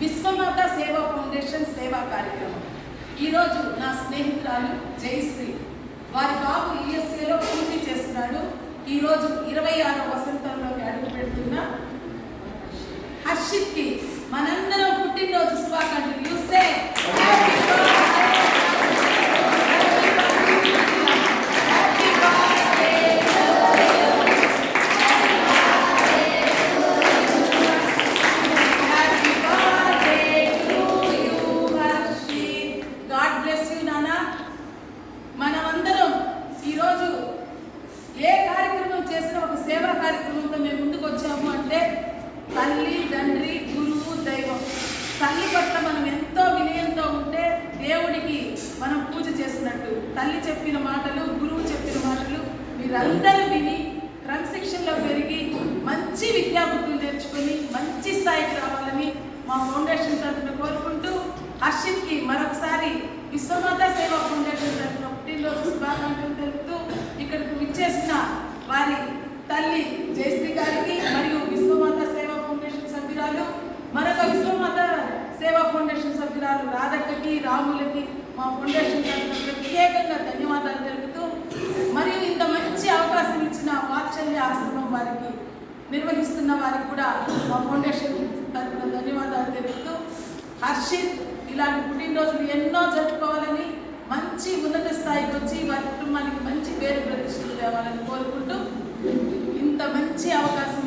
విశ్వమాత సేవా ఫౌండేషన్ సేవా కార్యక్రమం. ఈరోజు నా స్నేహితురాలు జయశ్రీ. వారి బాబు యుఎస్ఏలో పూజ చేస్తున్నాడు. ఈరోజు ఇరవై ఆరో వసంతంలోకి అడుగు పెడుతున్న హర్షిత్కి మనందరం పుట్టినరోజు శుభాకాంక్షలు. చూస్తే మనం పూజ చేసినట్టు తల్లి చెప్పిన మాటలు గురువు చెప్పిన మాటలు మీరందరూ విని క్రమశిక్షణలో పెరిగి మంచి విద్యాబుద్ధులు నేర్చుకొని మంచి స్థాయికి రావాలని మా ఫౌండేషన్ తరఫున కోరుకుంటూ హర్షిత్కి మరొకసారి విశ్వమాత సేవా ఫౌండేషన్ తరఫున పుట్టినరోజు శుభాకాంక్షలు తెలుపుతూ ఇక్కడికి విచ్చేసిన వారి తల్లి జయశ్రీ గారికి మరియు విశ్వమాత సేవా ఫౌండేషన్ సభ్యురాలు ఫౌండేషన్ సభ్యురాలు రాధక్కకి రాములకి మా ఫౌండేషన్ తరఫున ప్రత్యేకంగా ధన్యవాదాలు తెలుపుతూ మరియు ఇంత మంచి అవకాశం ఇచ్చిన వాత్సల్య ఆశ్రమం వారికి నిర్వహిస్తున్న వారికి కూడా మా ఫౌండేషన్ తరఫున ధన్యవాదాలు తెలుపుతూ హర్షిత్ ఇలాంటి పుట్టినరోజులు ఎన్నో జరుపుకోవాలని మంచి ఉన్నత స్థాయికి వచ్చి వారి కుటుంబానికి మంచి పేరు ప్రతిష్టలు తేవాలని కోరుకుంటూ ఇంత మంచి అవకాశం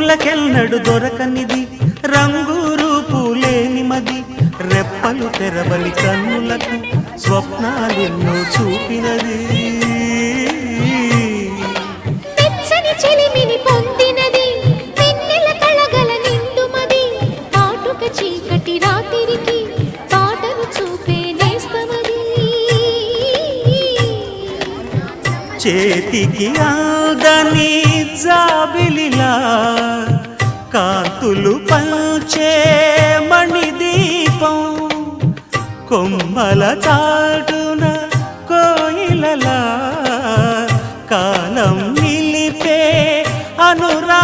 చూపులకెన్నడు దొరకనిది. రంగు రూపు రెప్పలు తెరవలి కన్నులకు స్వప్నాలెన్నో చూపినది. వెచ్చని చెలిమిని పొందినది. వెన్నెల కళగల నిండుమది కాటుక చీకటి రాత్రికి పాటను చూపే నేస్తమది. చేతికి దని జాబిలిలా కాంతులు పంచే మణిదీపం కొమ్మల చాటున కోయిలలా కాలం నిలిపే అనురా